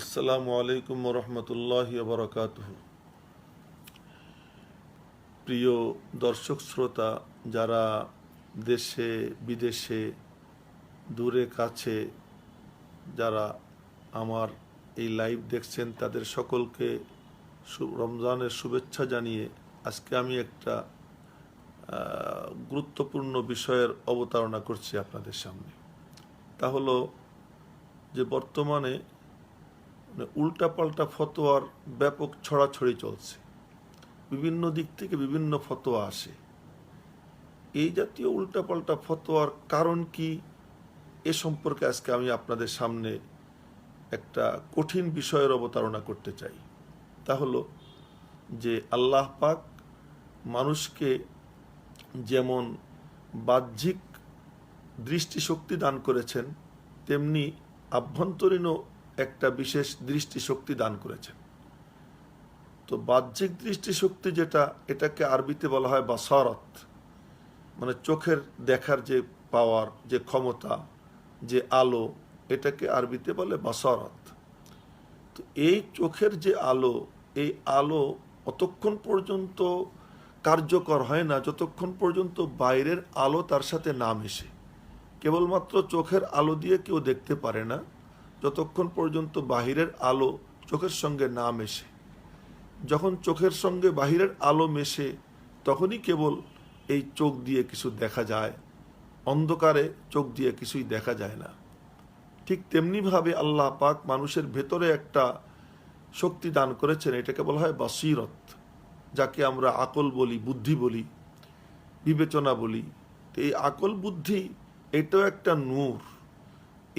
আসসালামু আলাইকুম রহমতুল্লাহ বরকাত প্রিয় দর্শক, শ্রোতা, যারা দেশে, বিদেশে, দূরে, কাছে, যারা আমার এই লাইভ দেখছেন, তাদের সকলকে রমজানের শুভেচ্ছা জানিয়ে আজকে আমি একটা গুরুত্বপূর্ণ বিষয়ের অবতারণা করছি আপনাদের সামনে। তা হলো যে বর্তমানে মানে উল্টাপাল্টা ফতোয়ার ব্যাপক ছড়াছড়ি চলছে। বিভিন্ন দিক থেকে বিভিন্ন ফতোয়া আসে। এই জাতীয় উল্টাপাল্টা ফতোয়ার কারণ কি এ সম্পর্কে আজকে আমি আপনাদের সামনে একটা কঠিন বিষয়ের অবতারণা করতে চাই। তা হলো যে আল্লাহ পাক মানুষকে যেমন বাহ্যিক দৃষ্টিশক্তি দান করেছেন, তেমনি আভ্যন্তরীণও একটা বিশেষ দৃষ্টিশক্তি দান করেছেন। তো বাহ্যিক দৃষ্টিশক্তি যেটা, এটাকে আরবিতে বলা হয় বাসারত মানে চোখের দেখার যে পাওয়ার, যে ক্ষমতা, যে আলো, এটাকে আরবিতে বলে বাসারত। তো এই চোখের যে আলো, এই আলো অতক্ষণ পর্যন্ত কার্যকর হয় না, যতক্ষণ পর্যন্ত বাইরের আলো তার সাথে না মেশে। কেবলমাত্র চোখের আলো দিয়ে কেউ দেখতে পারে না যতক্ষণ পর্যন্ত বাহিরের আলো চোখের সঙ্গে না মেশে। যখন চোখের সঙ্গে বাহিরের আলো মেশে, তখনই কেবল এই চোখ দিয়ে কিছু দেখা যায়। অন্ধকারে চোখ দিয়ে কিছুই দেখা যায় না। ঠিক তেমনিভাবে আল্লাহ পাক মানুষের ভেতরে একটা শক্তি দান করেছেন, এটাকে বলা হয় বাসিরত, যাকে আমরা আকল বলি, বুদ্ধি বলি, বিবেচনা বলি। এই আকল বুদ্ধি, এটাও একটা নূর।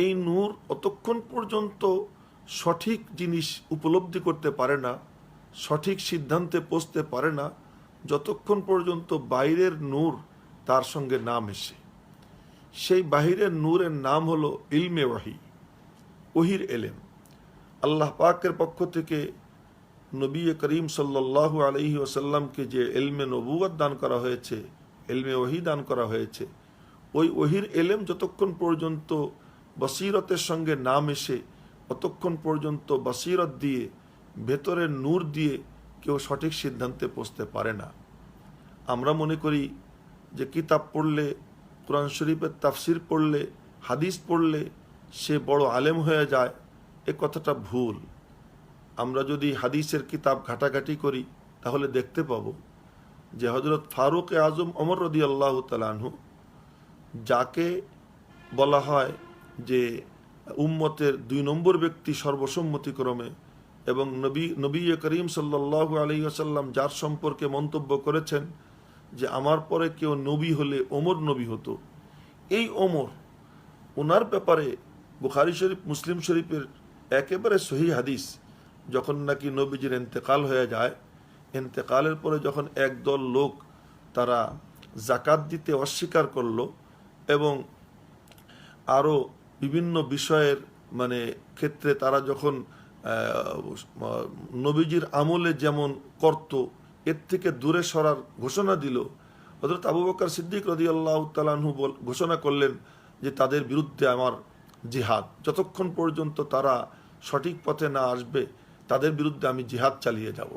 এই নূর অতক্ষণ পর্যন্ত সঠিক জিনিস উপলব্ধি করতে পারে না, সঠিক সিদ্ধান্তে পৌঁছতে পারে না, যতক্ষণ পর্যন্ত বাইরের নূর তার সঙ্গে না মেশে। সেই বাহিরের নূরের নাম হলো ইলমে ওয়াহি, ওহির এলেম। আল্লাহ পাকের পক্ষ থেকে নবী করিম সাল্লাল্লাহু আলহি ওসাল্লামকে যে এলমে নবুয়াত দান করা হয়েছে এলমে ওহি দান করা হয়েছে, ওই ওহির এলেম যতক্ষণ পর্যন্ত বসিরতের সঙ্গে না মেশে ততক্ষণ পর্যন্ত বসিরত দিয়ে, ভেতরের নূর দিয়ে কেউ সঠিক সিদ্ধান্তে পৌঁছতে পারে না। আমরা মনে করি যে কিতাব পড়লে, কোরআন শরীফের তাফসির পড়লে, হাদিস পড়লে সে বড় আলেম হয়ে যায়, এ কথাটা ভুল। আমরা যদি হাদিসের কিতাব ঘাটাঘাটি করি, তাহলে দেখতে পাবো যে হজরত ফারুক আজম অমর রদি আল্লাহ তালানহু যাকে বলা হয় যে উম্মতের দুই নম্বর ব্যক্তি সর্বসম্মতিক্রমে এবং নবী নবী করিম সাল্লাহ আলী আসাল্লাম যার সম্পর্কে মন্তব্য করেছেন যে আমার পরে কেউ নবী হলে ওমর নবী হতো। এই ওমর ওনার ব্যাপারে বুখারি শরীফ, মুসলিম শরীফের একেবারে সহি হাদিস, যখন নাকি নবীজির এন্তেকাল হয়ে যায়, এন্তেকালের পরে যখন একদল লোক তারা জাকাত দিতে অস্বীকার করল এবং আরও বিভিন্ন বিষয়ের মানে ক্ষেত্রে তারা যখন নবীজির আমলে যেমন করত, এর থেকে দূরে সরার ঘোষণা দিল হজরত আবু বকর সিদ্দিক রদি আল্লাহ তালাহু ঘোষণা করলেন যে তাদের বিরুদ্ধে আমার জিহাদ, যতক্ষণ পর্যন্ত তারা সঠিক পথে না আসবে, তাদের বিরুদ্ধে আমি জিহাদ চালিয়ে যাব।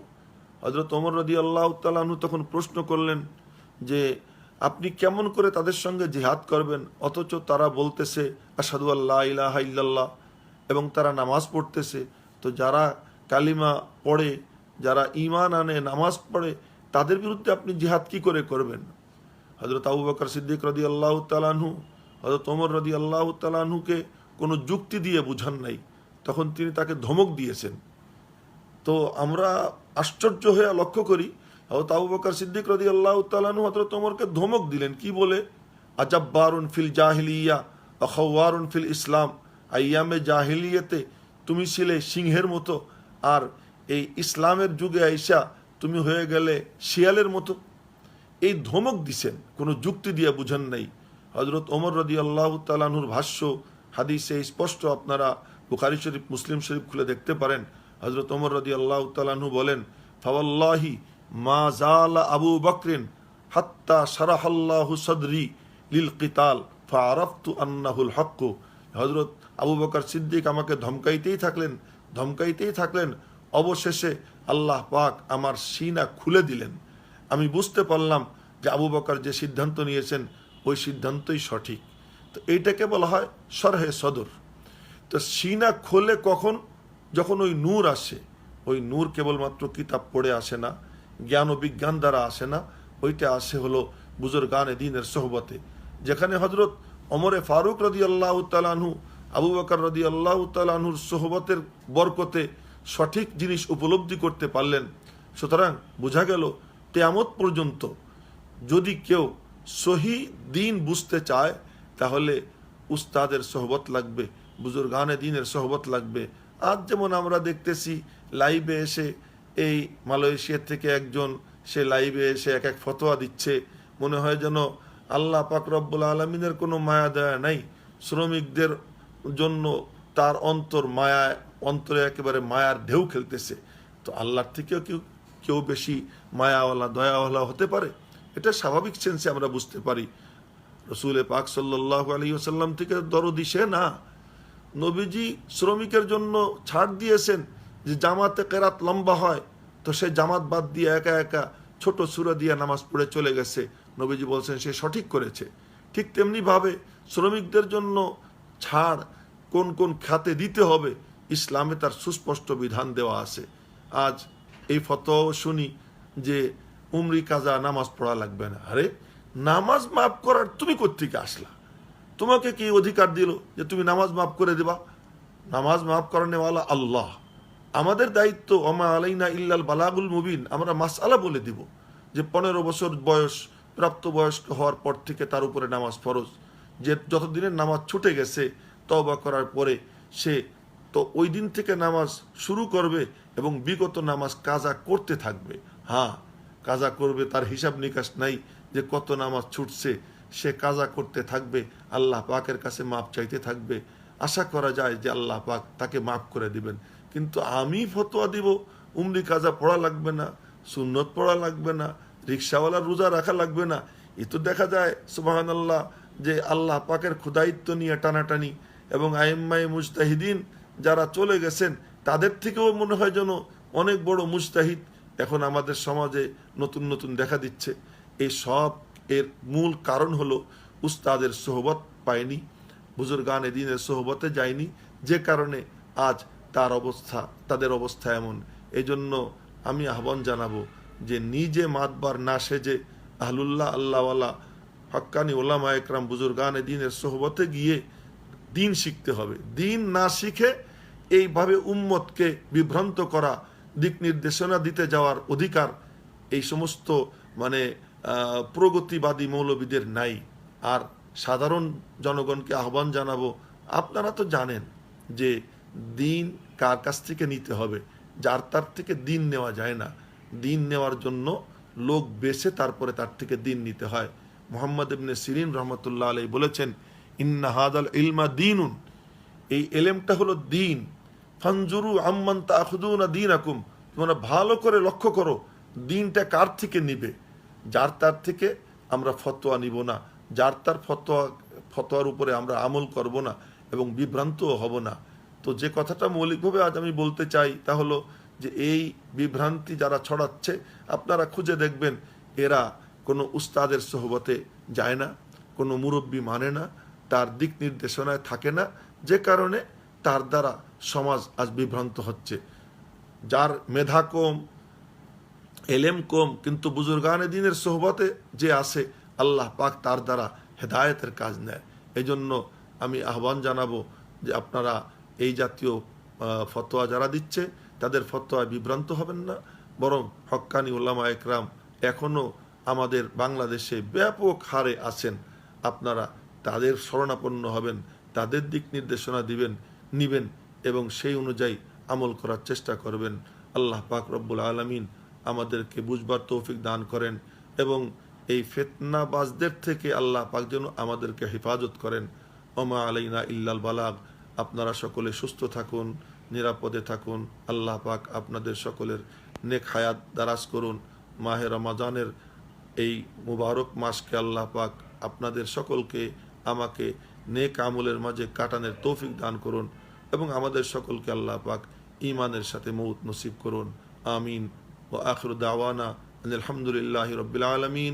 হজরত ওমর রদি আল্লাহ তালাহু তখন প্রশ্ন করলেন যে আপনি কেমন করে তাদের সঙ্গে জিহাদ করবেন? অথচ তারা বলতেছে আসাদু আল্লাহ ইলাহা ইল্লাল্লাহ। এবং তারা নামাজ পড়তেছে। তো যারা কালিমা পড়ে, যারা ইমান আনে, নামাজ পড়ে, তাদের বিরুদ্ধে আপনি জিহাদ কি করে করবেন? হজরত আবু বকর সিদ্দিক রদি আল্লাহ তালাহু হজরত ওমর রদি আল্লাহ তালাহুকে কোনো যুক্তি দিয়ে বুঝান নাই। তখন তিনি তাকে ধমক দিয়েছেন। তো আমরা আশ্চর্য হয়ে লক্ষ্য করি হয়তো আবু বকর সিদ্দিক রদি আল্লাহ ওমরকে ধমক দিলেন। কি বলে? ফিল জাহিলিয়া ফিল ইসলাম। আইয়ামে জাহিলিয়াতে তুমি ছিলে সিংহের মতো আর এই ইসলামের যুগে আইসা তুমি হয়ে গেলে শিয়ালের মতো। এই ধমক দিছেন, কোনো যুক্তি দিয়ে বুঝেন নাই। হজরত ওমর রদি আল্লাহ তালানুর ভাষ্য, হাদিসে স্পষ্ট আপনারা বুখারি শরীফ, মুসলিম শরীফ খুলে দেখতে পারেন। হজরত ওমর রদি আল্লাহ তালানহু বলেন, ফাওয়াল্লাহি মা জালা আবু বকরিন হাত্তা সারাহাল্লাহু সদরি লিল কিতাল ফারাফতু আন্নাহুল হক্কু। হজরত আবু বকর সিদ্দিক আমাকে ধমকাইতেই থাকলেন ধমকাইতেই থাকলেন, অবশেষে আল্লাহ পাক আমার সিনা খুলে দিলেন। আমি বুঝতে পারলাম যে আবু বকর যে সিদ্ধান্ত নিয়েছেন, ওই সিদ্ধান্তই সঠিক। তো এইটাকে বলা হয় সরহে সদর। তো সিনা খোলে কখন? যখন ওই নূর আসে। ওই নূর কেবলমাত্র কিতাব পড়ে আসে না। জ্ঞান ও বিজ্ঞান দ্বারা আসে না ওইটা আসে হলো বুজুর্গানে দিনের সোহবতে। যেখানে হজরত অমরে ফারুক রদি আল্লাহ তালানহু আবু বকর রদি আল্লাহ তালানহুর সোহবতের বরকতে সঠিক জিনিস উপলব্ধি করতে পারলেন। সুতরাং বোঝা গেল তেয়ামত পর্যন্ত যদি কেউ সহি দিন বুঝতে চায়, তাহলে উস্তাদের সহবত লাগবে বুজুর বুজুর্গানে দিনের সহবত লাগবে। আজ যেমন আমরা দেখতেছি, লাইভে এসে এই মালয়েশিয়া থেকে একজন সে লাইভে এসে এক এক ফতোয়া দিচ্ছে। মনে হয় যেন আল্লাহ পাক রব্বুল আলমিনের কোনো মায়া দয়া নাই। শ্রমিকদের জন্য তার অন্তর মায়া, অন্তরে একেবারে মায়ার ঢেউ খেলতেছে। তো আল্লাহর থেকেও কেউ কেউ বেশি মায়াওয়ালা, দয়াওয়ালা হতে পারে? এটা স্বাভাবিক সেন্সে আমরা বুঝতে পারি। রসুলে পাক সাল্লাহ আলী আসাল্লাম থেকে দরদি সে না। নবীজি শ্রমিকের জন্য ছাড় দিয়েছেন। যে জামাতে কেরাত লম্বা হয়, তো সে জামাত বাদ দিয়ে একা একা ছোট সুরা দিয়ে নামাজ পড়ে চলে গেছে। নবীজি বলছেন, সে সঠিক করেছে। ঠিক তেমনি ভাবে শ্রমিকদের জন্য ছাড় কোন কোন খাতে দিতে হবে, ইসলামে তার সুস্পষ্ট বিধান দেওয়া আছে। আজ এই ফতোয়াও শুনি যে উমরি, কাজা, নামাজ পড়া লাগবে না। আরে, নামাজ মাফ করার তুমি কোথেকে আসলা? তোমাকে কি অধিকার দিল যে তুমি নামাজ মাফ করে দেবা? নামাজ মাফ করানেওয়ালা আল্লাহ। আমাদের দায়িত্ব অমা আলাইনা ইল্লাল বালাগুল মুবিন, আমরা মাসআলা বলে দিব যে পনেরো বছর বয়স, প্রাপ্তবয়স্ক হওয়ার পর থেকে তার উপরে নামাজ ফরজ। যে যতদিনের নামাজ ছুটে গেছে তবা করার পরে সে তো ওই দিন থেকে নামাজ শুরু করবে এবং বিগত নামাজ কাজা করতে থাকবে। হ্যাঁ কাজা করবে, তার হিসাব নিকাশ নাই যে কত নামাজ ছুটছে, সে কাজা করতে থাকবে, আল্লাহ পাকের কাছে মাপ চাইতে থাকবে। আশা করা যায় যে আল্লাহ পাক তাকে মাফ করে দিবেন। কিন্তু আমি ফতোয়া দিব, উমরি কাজা পড়া লাগবে না, সুন্নত পড়া লাগবে না রিক্সাওয়ালা রোজা রাখা লাগবে না। এ তো দেখা যায় সুবাহান আল্লাহ যে আল্লাহ পাকের ক্ষুদায়িত্ব নিয়ে টানাটানি এবং আইম্মাই মুস্তাহিদিন যারা চলে গেছেন, তাদের থেকেও মনে হয় যেন অনেক বড় মুস্তাহিদ এখন আমাদের সমাজে নতুন নতুন দেখা দিচ্ছে। এই সব এর মূল কারণ হলো উস্তাদের সোহবত পায়নি, বুজুর্গান এদিনের সোহবতে যায়নি, যে কারণে আজ তার অবস্থা, তাদের অবস্থা এমন। এই জন্য আমি আহ্বান জানাব যে নিজে মাতবার না সেজে আহলুল্লাহ আল্লাহওয়ালা, হক্কানি ওলামা একরাম বুজুর্গান দিনের সোহবতে গিয়ে দিন শিখতে হবে। দিন না শিখে এইভাবে উম্মতকে বিভ্রান্ত করা, দিক নির্দেশনা দিতে যাওয়ার অধিকার এই সমস্ত মানে প্রগতিবাদী মৌলবিদের নাই। আর সাধারণ জনগণকে আহ্বান জানাব, আপনারা তো জানেন যে দিন কার কাছ থেকে নিতে হবে? যার তার থেকে দিন নেওয়া যায় না। দিন নেওয়ার জন্য লোক বেছে তারপরে তার থেকে দিন নিতে হয়। মোহাম্মদ ইবনে সিরিন রহমতুল্লাহ আলাই বলেছেন, ইন্না হাদাল ইলমা দিনুন। এই এলেমটা হলো দিন। ফানজুরু আম্মান তাখুদুনা দিন আকুম তোমরা ভালো করে লক্ষ্য করো, দিনটা কার থেকে নিবে? যার তার থেকে আমরা ফতোয়া নিব না। যার তার ফতোয়া, ফতোয়ার উপরে আমরা আমল করব না এবং বিভ্রান্তও হব না। তো যে কথাটা মৌলিকভাবে আজ আমি বলতে চাই তা হলো যে এই বিভ্রান্তি যারা ছড়াচ্ছে, আপনারা খুঁজে দেখবেন এরা কোনো উস্তাদের সোহবতে যায় না, কোনো মুরব্বী মানে না, তার দিক নির্দেশনায় থাকে না, যে কারণে তার দ্বারা সমাজ আজ বিভ্রান্ত হচ্ছে। যার মেধা কম, এলেম কম, কিন্তু বুজুর্গানে দিনের সোহবতে যে আসে, আল্লাহ পাক তার দ্বারা হেদায়তের কাজ নেয়। এই জন্য আমি আহ্বান জানাব যে আপনারা এই জাতীয় ফতোয়া যারা দিচ্ছে, তাদের ফতোয়া বিভ্রান্ত হবেন না। বরং হক্কানি উল্লামা একরাম এখনও আমাদের বাংলাদেশে ব্যাপক হারে আছেন। আপনারা তাদের শরণাপন্ন হবেন, তাদের দিক নির্দেশনা দিবেন, নিবেন এবং সেই অনুযায়ী আমল করার চেষ্টা করবেন। আল্লাহ পাক রব্বুল আলমিন আমাদেরকে বুঝবার তৌফিক দান করেন এবং এই ফেতনাবাজদের থেকে আল্লাহ পাক যেন আমাদেরকে হেফাজত করেন। ওমা আলাইনা ইল্লাল বালাগ। আপনারা সকলে সুস্থ থাকুন, নিরাপদে থাকুন। আল্লাহ পাক আপনাদের সকলের নেক হায়াত দারাজ করুন। মাহে রমাজানের এই মুবারক মাসকে আল্লাহ পাক আপনাদের সকলকে আমাকে নেক আমলের মাঝে কাটানের তৌফিক দান করুন এবং আমাদের সকলকে আল্লাহ পাক ইমানের সাথে মৌত নসিব করুন। আমিন। ও আখর দাওয়ানা আলহামদুলিল্লাহ রবিল আলমিন।